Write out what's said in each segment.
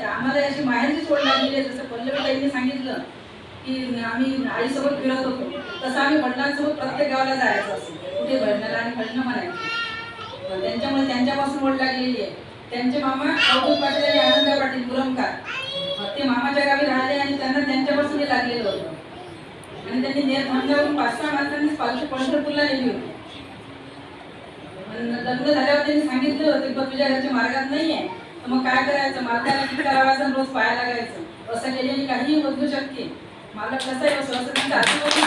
आम्हाला अशी माहेरची सोड लागलेली आहे. जसं पल्लवीताईंनी सांगितलं की आम्ही आईसोबत फिरत होतो. तसं आम्ही वडिलांसोबत प्रत्येक गावाला जायचं असं कुठे भजनाला आणि भजनं म्हणायचं. त्यांच्यामुळे त्यांच्यापासून ओढ लागलेली आहे. त्यांचे मामा कौतुक पाटील आणि आनंद पाटील पुरमकार ते मामाच्या गावी राहिले आणि त्यांना त्यांच्यापासून हे लागलेलं होतं. आणि त्यांनी नेर थांबल्यावरून पाच सहा माणसांनी पाचशे पंढरपूरला नेली होती. लग्न झाल्यावर त्यांनी सांगितलं होतं की तुझ्या घरच्या मार्गात नाही आहे मग काय करायचं? मालकाला किती करावायचं रोज पाया लागायचं. असं केल्याने काहीही बदलू शकते. मालक कसं आहे असं असं त्यांचं आजूबाजूला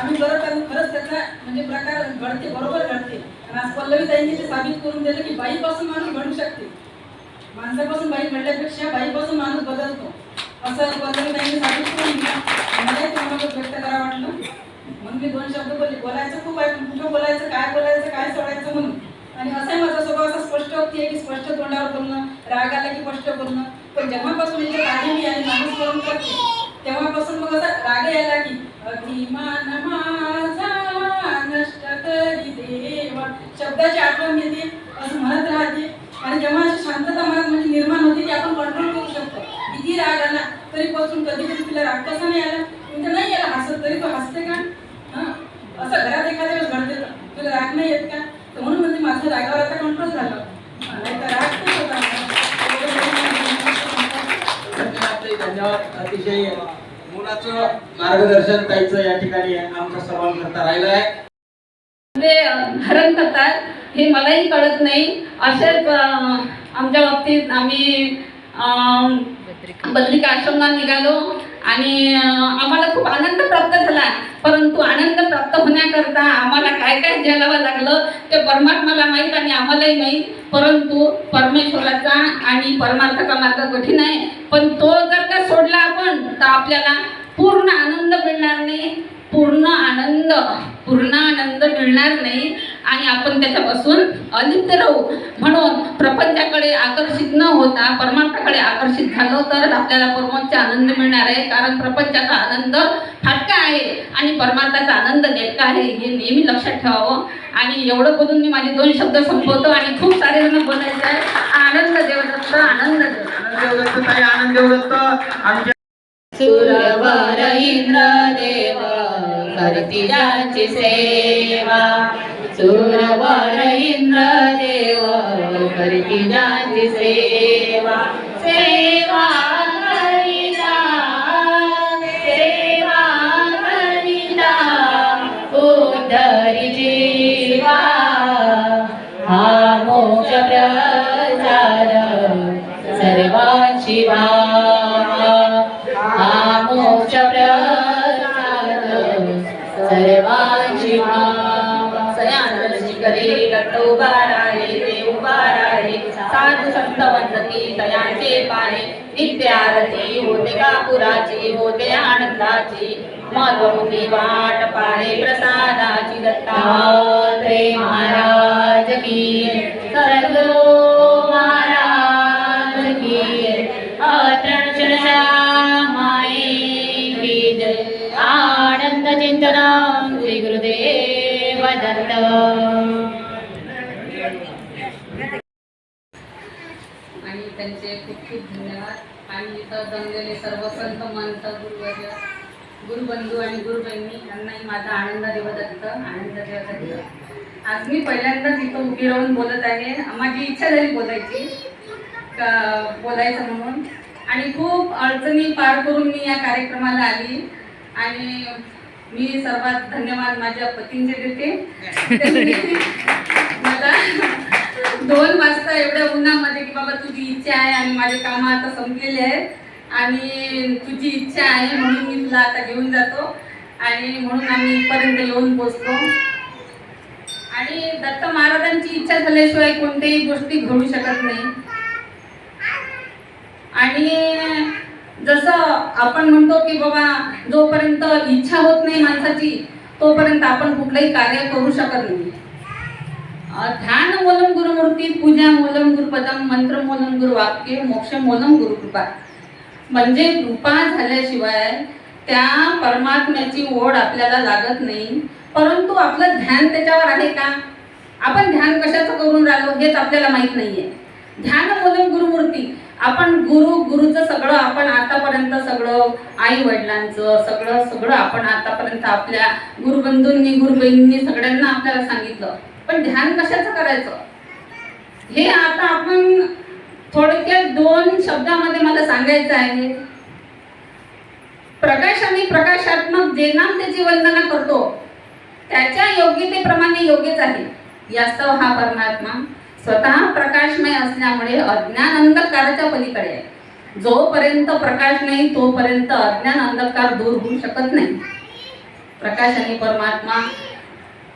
आम्ही बरं आहोत खरंच त्याचा म्हणजे प्रकार घडते बरोबर घडते. आणि आज पल्लवी ताईंनी ते साबित करून दिलं की बाईपासून माणूस घडू शकते. माणसापासून बाई घडल्यापेक्षा बाईपासून माणूस बदलतो. असं पल्लवी ताईंनी साबित करून दिलं. मलाही तुम्हाला व्यक्त करा वाटलं. म्हणून मी दोन शब्द बोलले. बोलायचं खूप आहे कुठं बोलायचं काय बोलायचं काय सोडायचं म्हणून. आणि असाही माझा स्वभाव असा स्पष्ट होती की स्पष्ट तोंडावर बोलणं राग आला की स्पष्ट बोलणं. पण जेव्हापासून याच्यात मी आणि माणूस करून करते तेव्हापासून मग असा राग यायला की अभिमान माझा नष्ट करी देवा. शब्दाची आठवण येते असं म्हणत राहते. आणि जेव्हा अशी शांतता मनात म्हणजे निर्माण होते की आपण कंट्रोल करू शकतो. किती राग आला तरी पासून कधी कधी तिला राग कसा नाही आला? म्हणजे नाही आला हसत तरी तो हसते का? हां? असं घरात एखाद्या वेळेस घडते तुला राग नाही येत का? तर म्हणून म्हणजे माझं रागावर आता कंट्रोल झालं. नाही तर राग खूप होता. धन्यवाद धन्यवाद. अतिशय मुलाचं मार्गदर्शन ताईचं या ठिकाणी आमचा सर्वांकरता करता राहिलं आहे ते धारण करतात. हे मलाही कळत नाही. असेच आमच्या बाबतीत आम्ही बद्रिका आश्रमात निघालो आणि आम्हाला खूप आनंद प्राप्त झाला. परंतु होण्याकरता आम्हाला काय काय झेलावं लागलं ते परमात्माला माहीत आणि आम्हालाही माहीत. परंतु परमेश्वराचा आणि परमार्थाचा मार्ग कठीण आहे. पण तो जर का सोडला आपण तर आपल्याला पूर्ण आनंद मिळणार नाही. पूर्ण आनंद पूर्ण आनंद मिळणार नाही. आणि आपण त्याच्यापासून अलिप्त राहू. म्हणून प्रपंच प्रपंचाकडे आकर्षित न होता परमार्थाकडे आकर्षित झालो तरच आपल्याला परमोच्च आनंद मिळणार आहे. कारण प्रपंचाचा आनंद फाटका आहे आणि परमार्थाचा आनंद नेटका आहे हे नेहमी लक्षात ठेवावं. आणि एवढं बोलून मी माझे दोन शब्द संपवतो आणि खूप सारे जण बोलायचे आहे आनंद देवदत्त आनंद देवदत्त. आनंद देवदत्त ताई आनंद देवदत्त. आमच्या सुरवर करती सेवा. सुरवर इंद्रदेव करती ज्याची सेवा. सेवा करिता सेवा करिता उद्धरी जीवा हा मोक्ष प्रचार. सर्वांची वा मधुमुखी वाट पारे प्रसादाची दत्तात्रे महाराज की सद्गुरु महाराज की अत्रण माई की जय. आनंद चिंतन श्री गुरुदेव दत्त. त्यांचे खूप खूप धन्यवाद. आणि इथं जमलेले सर्व संत मंत गुरुवर्य गुरुबंधू आणि गुरुबहिणी यांनाही माझा आनंद देवदत्त आनंद देवदत्त. आज मी पहिल्यांदाच इथं उभी राहून बोलत आहे. माझी इच्छा झाली बोलायची का बोलायचं म्हणून. आणि खूप अडचणी पार करून मी या कार्यक्रमाला आली. आणि मी सर्वात धन्यवाद माझ्या पतींचे देते. मला दोन वाजता एवढ्या उन्हामध्ये की बाबा तुझी इच्छा आहे आणि माझे कामं आता संपलेले आहेत. आणि तुझी इच्छा आहे म्हणून मी तुला आता घेऊन जातो. आणि म्हणून आम्ही इथपर्यंत येऊन पोचतो आणि दत्त महाराजांची इच्छा झाल्याशिवाय कोणत्याही गोष्टी घडू शकत नाही. आणि जसं आपण म्हणतो की बाबा जोपर्यंत इच्छा होत नाही माणसाची तोपर्यंत आपण कुठलंही कार्य करू शकत नाही. ध्यान मोलम गुरुमूर्ती पूजा मोलम गुरुपदम मंत्र मोलम गुरुवाक्य मोक्ष मोलम गुरुकृपा. म्हणजे कृपा झाल्याशिवाय त्या परमात्म्याची ओढ आपल्याला लागत नाही. परंतु आपलं ध्यान त्याच्यावर आहे का? आपण ध्यान कशाचं करून राहिलो हेच आपल्याला माहीत नाहीये. ध्यान मूलम गुरुमूर्ती. आपण गुरु गुरुचं सगळं आपण आतापर्यंत सगळं आई वडिलांचं सगळं सगळं आपण आतापर्यंत आपल्या गुरुबंधूंनी गुरुबहिणींनी सगळ्यांना आपल्याला सांगितलं. पण ध्यान कशाचं करायचं? हे आता आपण थोडक्यात दोन शब्दामध्ये मला सांगायचं आहे. प्रकाश आणि प्रकाशात्मक जे नाम त्याची वंदना करतो त्याच्या योग्यतेप्रमाणे योग्यच आहे. यास्तव हा परमात्मा स्वतः प्रकाशमय असल्यामुळे अज्ञान अंधकाराच्या पलीकडे आहे. जोपर्यंत प्रकाश नाही तोपर्यंत अज्ञान अंधकार दूर होऊ शकत नाही. प्रकाश आणि परमात्मा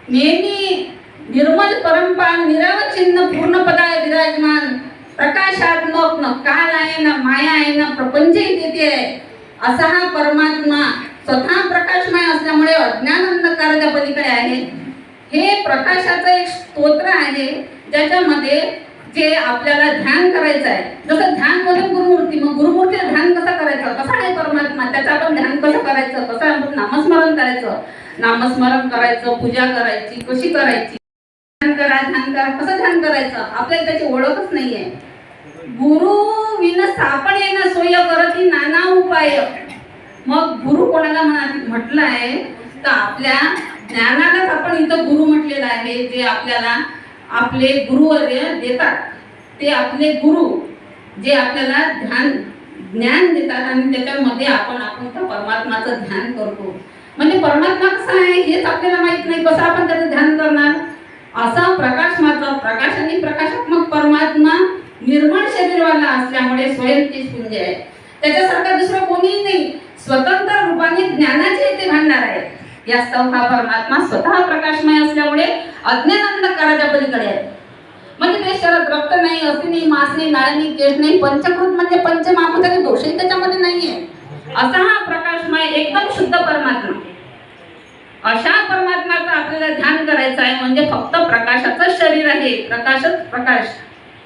नेहमी निर्मल परंपरा परंपार पूर्ण पदा विराजमान प्रकाशात्मक न काल आहे ना माया आहे ना प्रपंच तिथे आहे. असा हा परमात्मा स्वतः प्रकाशमय असल्यामुळे अज्ञान अंधकाराच्या पलीकडे आहे हे प्रकाशाचं एक स्तोत्र आहे ज्याच्यामध्ये जे आपल्याला ध्यान करायचं आहे. जसं ध्यानमध्ये गुरुमूर्ती मग गुरुमूर्तीला ध्यान कसं करायचं? कसा आहे परमात्मा? त्याचं आपण ध्यान कसं करायचं? कसं आपण नामस्मरण करायचं? नामस्मरण करायचं पूजा करायची कशी करायची? ध्यान करा ध्यान करा. कसं ध्यान करायचं? आपल्याला त्याची ओळखच नाहीये. गुरु विन सापण येणं सोय करती नाना उपाय. मग गुरु कोणाला म्हणा म्हटलं आहे तर आपल्या ज्ञानालाच आपण इथं गुरु म्हटलेलं आहे जे आपल्याला आपले गुरुवर्य देतात. ते आपले गुरु जे आपल्याला ध्यान ज्ञान देतात आणि त्याच्यामध्ये आपण आपण त्या परमात्माचं ध्यान करतो. म्हणजे परमात्मा कसा आहे हेच आपल्याला माहीत नाही. कसं आपण त्याचं ध्यान करणार? असा प्रकाश मात्र प्रकाश आणि प्रकाशात्मक परमात्मा निर्मळ शरीरवाला असल्यामुळे स्वयंतेज पुंज आहे. त्याच्यासारखा दुसरं कोणीही नाही. स्वतंत्र रूपाने ज्ञानाचे ते भांडार आहे. या हा परमात्मा स्वतः प्रकाशमय असल्यामुळे अज्ञान अंधकाराच्या पलीकडे आहे. म्हणजे ते शरद रक्त नाही अस्थि नाही मास नाही नाळ नाही केश नाही पंचकृत म्हणजे पंचमापदाचे दोषही त्याच्यामध्ये नाहीये. असा हा प्रकाशमय एकदम शुद्ध परमात्मा. अशा प्रकारचं आपल्याला ध्यान करायचं आहे म्हणजे फक्त प्रकाशाचं शरीर आहे. प्रकाशच प्रकाश.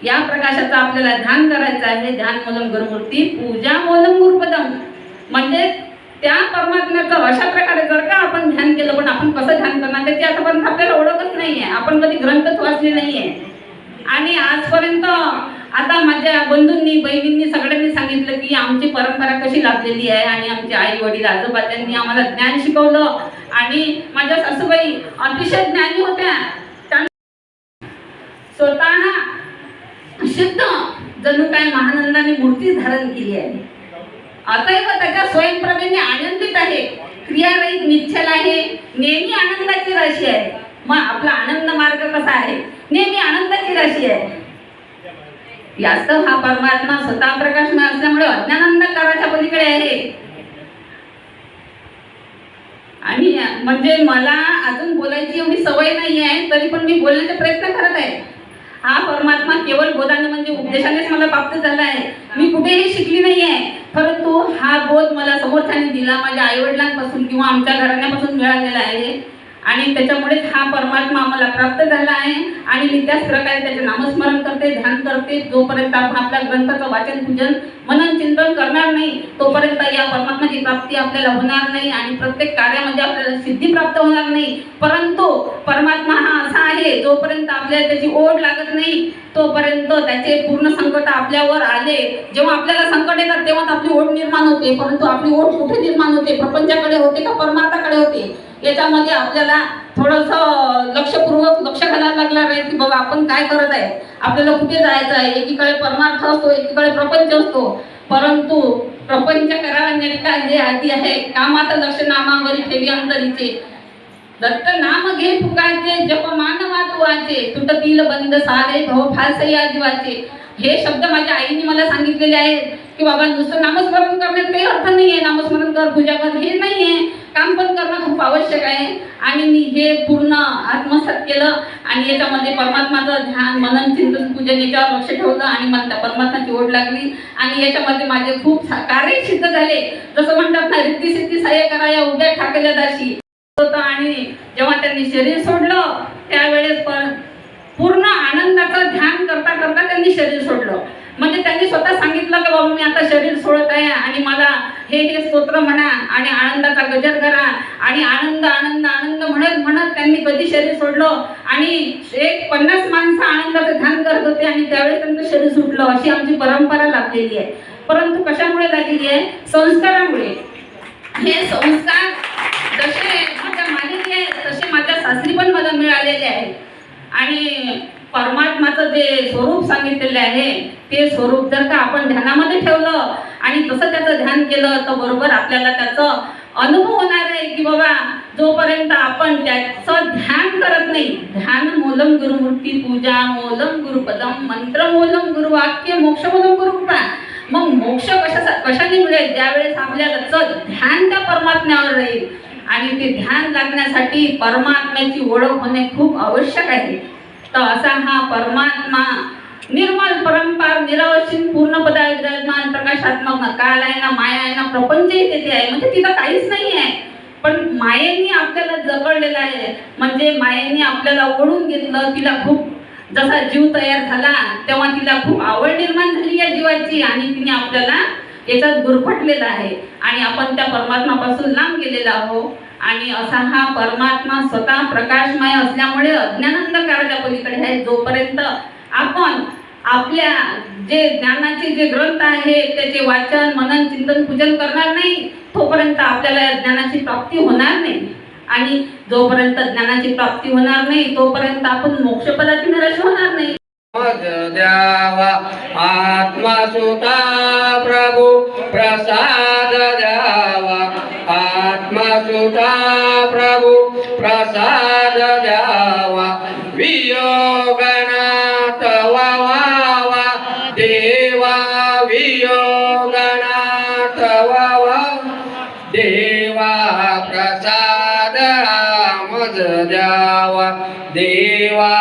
या प्रकाशाचं आपल्याला ध्यान करायचं आहे म्हणजे ध्यान मोलम गुरुमूर्ती पूजा मोलम गुरुपदम. म्हणजे त्या परमात्म्याचं अशा प्रकारे जर का आपण ध्यान केलं पण आपण कसं ध्यान करणार? त्याची आतापर्यंत आपल्याला ओळखच नाहीये. आपण कधी ग्रंथच वाचले नाहीये. आणि आजपर्यंत आता माझ्या बंधूंनी बहिणींनी सगळ्यांनी सांगितलं की आमची परंपरा कशी लाभलेली आहे आणि आमचे आई वडील आजोबा त्यांनी आम्हाला ज्ञान शिकवलं. आणि माझ्या सासूबाई अतिशय ज्ञानी होत्या. स्वतः सिद्ध जणू काय महानंदाने मूर्ती धारण केली आहे. अतैव त्याच्या स्वयंप्रभेने आनंदित आहे. क्रियारहित निश्चल आहे. नेहमी आनंदाची राशी आहे. मग आपला आनंद मार्ग कसा आहे? नेहमी आनंदाची राशी आहे. यास्तव हा परमात्मा स्वतः प्रकाशमय असल्यामुळे अज्ञानंदकाराच्या पलीकडे आहे. आणि म्हणजे मला अजून बोलायची एवढी सवय नाही आहे तरी पण मी बोलण्याचा प्रयत्न करत आहे. हा परमात्मा केवळ बोधाने म्हणजे उपदेशानेच मला प्राप्त झाला आहे. मी कुठेही शिकली नाही आहे परंतु हा बोध मला समोरच्याने दिला माझ्या आईवडिलांपासून किंवा आमच्या घराण्यापासून मिळालेला आहे. आणि त्याच्यामुळेच हा परमात्मा आम्हाला प्राप्त झाला आहे. आणि मी त्याच प्रकारे त्याचे नामस्मरण करते ध्यान करते. जोपर्यंत आपण आपल्या ग्रंथाचं वाचन पूजन मनन चिंतन करणार नाही तोपर्यंत या परमात्माची प्राप्ती आपल्याला होणार नाही आणि प्रत्येक कार्यामध्ये आपल्याला सिद्धी प्राप्त होणार नाही. परंतु परमात्मा हा असा आहे जोपर्यंत आपल्याला त्याची ओढ लागत नाही तोपर्यंत त्याचे पूर्ण संकट आपल्यावर आले. जेव्हा आपल्याला संकट येतात तेव्हाच आपली ओढ निर्माण होते. परंतु आपली ओढ कुठे निर्माण होते? प्रपंचाकडे होते का परमार्थाकडे होते? याच्यामध्ये आपल्याला थोडंसं लक्षपूर्वक लक्ष घालायला लागणार आहे की बाबा आपण काय करत आहे? आपल्याला कुठे जायचं आहे? एकीकडे परमार्थ असतो एकीकडे प्रपंच असतो. परंतु प्रपंच करावा जे आधी आहे कामात लक्ष नामावरी ठेवी अंतरीचे. दत्त नाम घे फुकायचे जप मानवा तू वाचे तुटतील बंद सारे भव फारसे आजीवाचे हे शब्द माझ्या आईने मला सांगितलेले आहेत की बाबा नुसतं नामस्मरण करण्यात काही अर्थ नाही आहे नामस्मरण कर पूजा कर हे नाही आहे काम आवश्यक आहे. आणि मी हे पूर्ण आत्मसात केलं आणि याच्यामध्ये परमात्माचं ध्यान मनन चिंतन पूजन याच्यावर लक्ष ठेवलं आणि मला परमात्माची ओढ लागली. आणि याच्यामध्ये माझे खूप कार्य सिद्ध झाले. जसं म्हणतात ना रिद्धी सिद्धी सहाय्य करा या ठाकल्या दाशी. होतं आणि जेव्हा त्यांनी शरीर सोडलं त्यावेळेस पण पूर्ण आनंदाचं ध्यान करता करता त्यांनी शरीर सोडलं. त्यांनी स्वतः सांगितलं की बाबा मी आता शरीर सोडत आहे आणि मला हे हे स्तोत्र म्हणा आणि आनंदाचा गजर करा. आणि आनंद आनंद आनंद म्हणत म्हणत त्यांनी कधी शरीर सोडलं? आणि एक पन्नास माणसं आनंदाचं ध्यान करत होते आणि त्यावेळेस त्यांचं शरीर सुटलं अशी आमची परंपरा लागलेली आहे. परंतु कशामुळे लागलेली आहे? संस्कारामुळे. हे संस्कार जसे माझ्या मालिके तसे माझ्या सासरी पण मला मिळालेले आहेत. आणि परमात्माचं जे स्वरूप सांगितलेले आहे ते स्वरूप जर का आपण ध्यानामध्ये ठेवलं आणि तसं त्याचं ध्यान केलं तर बरोबर आपल्याला त्याचं अनुभव होणार आहे की बाबा जोपर्यंत आपण त्याचं ध्यान करत नाही ध्यान मोलम गुरुमूर्ती पूजा मोलम गुरुपदम मंत्र मोलम गुरुवाक्य मोक्ष मोलम गुरुकृपा मग मोक्ष कशा कशाने मिळेल? ज्यावेळेस आपल्याला ध्यान त्या परमात्म्यावर राहील आणि ते ध्यान लागण्यासाठी परमात्म्याची ओळख होणे खूप आवश्यक आहे. तो असा हा परमात्मा निर्मल परंपार निरवशीन पूर्ण पदा विराजमान प्रकाशात्मक ना काल आहे ना माया आहे ना प्रपंचही तेथे आहे. म्हणजे तिथं काहीच नाही आहे. पण मायेने आपल्याला जगळलेलं आहे. म्हणजे मायेने आपल्याला ओढून घेतलं. तिला खूप जसा जीव तयार झाला तेव्हा तिला खूप आवड निर्माण झाली या जीवाची आणि तिने आपल्याला याच्यात गुरफटलेलं आहे. आणि आपण त्या परमात्मापासून लांब गेलेला आहोत. आणि असा हा परमात्मा स्वतः प्रकाशमय असल्यामुळे अज्ञानंदकाराच्या पलीकडे आहे. जोपर्यंत आपण आपल्या जे ज्ञानाचे जे ग्रंथ आहे त्याचे वाचन मनन चिंतन पूजन करणार नाही तोपर्यंत आपल्याला या ज्ञानाची प्राप्ती होणार नाही. आणि जोपर्यंत ज्ञानाची प्राप्ती होणार नाही तोपर्यंत आपण मोक्षपदाची निराश होणार नाही. द्यावा आत्मा सुता प्रभू प्रसाद आत्मा सुता प्रभू प्रसाद द्यावा वियोगनाथ वावा देवा वियोगनाथ वावा देवा प्रसाद मज द्यावा देवा